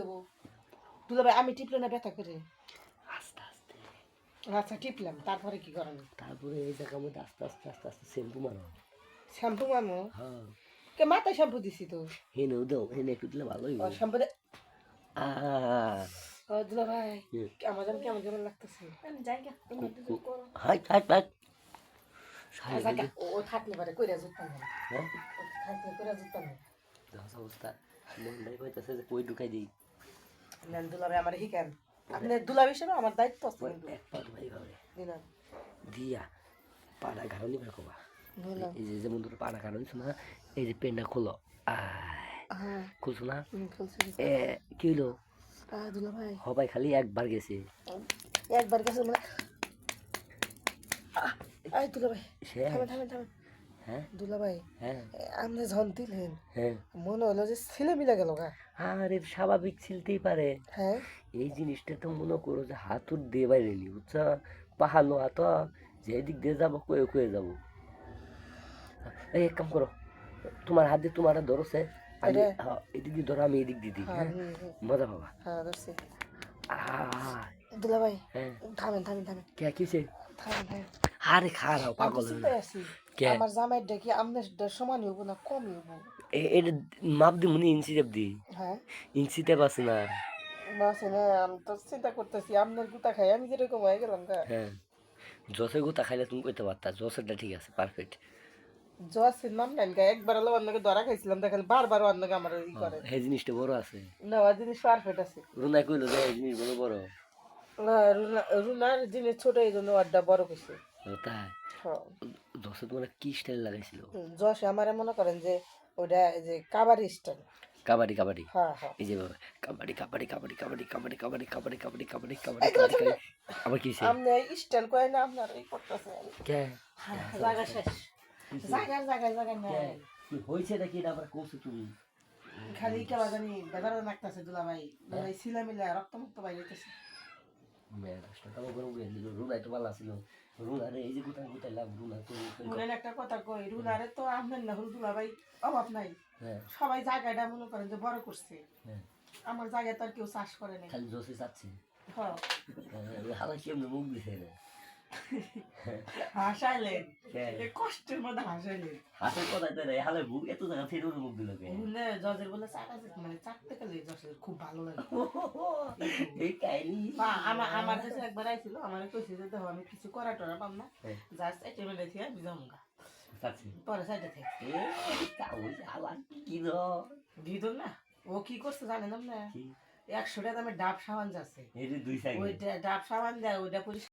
হব দুলা ভাই আমি টিপলে না ব্যথা করে? আস্তে আস্তে। আচ্ছা টিপলাম। তারপরে কি করেন? তারপরে এই জায়গার মধ্যে আস্তে আস্তে আস্তে আস্তে শ্যাম্পু মারো। শ্যাম্পু মামু হ্যাঁ। কে মাথায় শ্যাম্পু দিছি তো? হেনেও দাও হেনে একটু দিলে ভালোই ও শ্যাম্পু দে। দুলা ভাই আমার যেন কেমন লাগতেছে। জায়গা হাই হাই হাই। ও ও থাকলে পারে কইরা না। হ্যাঁ। থাকলে কইরা জুতাম না। দশ অবস্থা। মনটাই কইতাছে যে কই ঢুকাই দিই। দুলাবে আমার হিকেন আপনি দুলাব হিসেবে আমার দায়িত্ব আছে কিন্তু। দিয়া পাড়া গাড়নি বের করবা এই যে যেমন ধরো পাড়া গাড়নি শোনা এই যে পেনটা খোলো। হ্যাঁ। খুলছো না? এ কি হলো দুলাভাই। হবাই খালি একবার গেছে। একবার গেছে মানে আয় দুলাভাই। থামেন থামে থামে। দুলা ভাই হ্যাঁ। আপনি ঝন দিলেন হ্যাঁ। মনে হলো যে ছেলে মিলে গেল গা। আরে স্বাভাবিক ছিলতেই পারে। হ্যাঁ। এই জিনিসটা তো মনে করো যে হাতুর দিয়ে বাইরে নি বুঝছ? পাহাড় হাত যে এদিক দিয়ে যাব কয়ে কয়ে যাব। এই এক কাম করো তোমার হাত দিয়ে তোমার আমি হ্যাঁ, এদিক দিয়ে ধরো আমি এদিক দিয়ে দিই হ্যাঁ হ্যাঁ? মজা পাবা। হ্যাঁ ধরছি। দুলা ভাই হ্যাঁ। থামেন থামেন থামেন। কে কিসে থামেন থামেন। আরে আমি পাগল। কে? আমার জামাইয়ের ডেকে আপনার সমান হইব না কম হইব। এ- এটা মাপ দি মনে ইঞ্চি দেব দি। হ্যাঁ। ইঞ্চি দেব আছে না। বাসে না আমি তো চিন্তা করতেছি আপনার গুতা খাই আমি যেরকম হয়ে গেলাম গা। হ্যাঁ। জসের গোতা খাইলে তুমি কইতে পারতা জসেরটা ঠিক আছে পারফেক্ট জোয়াসের নাম নেন গা একবার হলো অন্যকে ধরা খাইছিলাম দেখেন বারবার অন্যকে আমার ই করে। এই জিনিসটা বড় আছে। নেওয়া জিনিস পারফেক্ট আছে। রুনা কইলো যে এই জিনিস বড় বড়। না, রুনা- রুনার জিনিস ছোট এই জন্য আড্ডা বড় ও তাই জসে তোমার কি স্টাইল লাগাইছিল আমারে মনে করেন যে ওটা যে কাবারি স্টাইল কাবাডি কাবাডি হ্যাঁ হ্যাঁ এই যে কাবাডি কাবাডি কাবাডি কাবাডি কাবাডি কাবাডি কাবাডি কাবাডি কাবাডি কাবাডি কাবাডি কাবাডি আবার কি আপনি স্টাইল না আপনার এই করতেছে কে জায়গা শেষ জায়গায় জায়গায় কে? হয়েছে নাকি এটা আবার কৌছো তুমি খালি কেবা জানি বেদার নাকতাছে দুলা ভাই ছিলা মিলা রক্ত মুক্ত বাইরে হইতেছে একটা কথা কই রুনারে তো আপনার না দুলা ভাই অভাব নাই। হ্যাঁ। সবাই জায়গাটা মনে করেন যে বড় করছে। হ্যাঁ। আমার জায়গায় তো আর কেউ চাষ করে নাই। খালি জসে চাচ্ছে। হ্যাঁ। মুখ দিছে হাসাইলেন। কে? কষ্টের মধ্যে হাসাইলেন। হাতের কথা তো রে হালে মুখ এত জায়গা ফেরোর মুখ দিল কে বলে জজের বলে মানে জজের খুব ভালো লাগে। এই কাহিনী। আমার আমার কাছে একবার আইছিল আমার কইছে যে দেখো আমি কিছু করা টরা পাম না হ্যাঁ। জাস্ট এটা মেলে গা চাচ্ছে পরে সাইডে থেকে। কি দিদুন না ও কি করছে জানেন না? একশো টাকা দামে ডাব সাবান যাচ্ছে। ওই ডাব সাবান দেয় ওইটা পরিষ্কার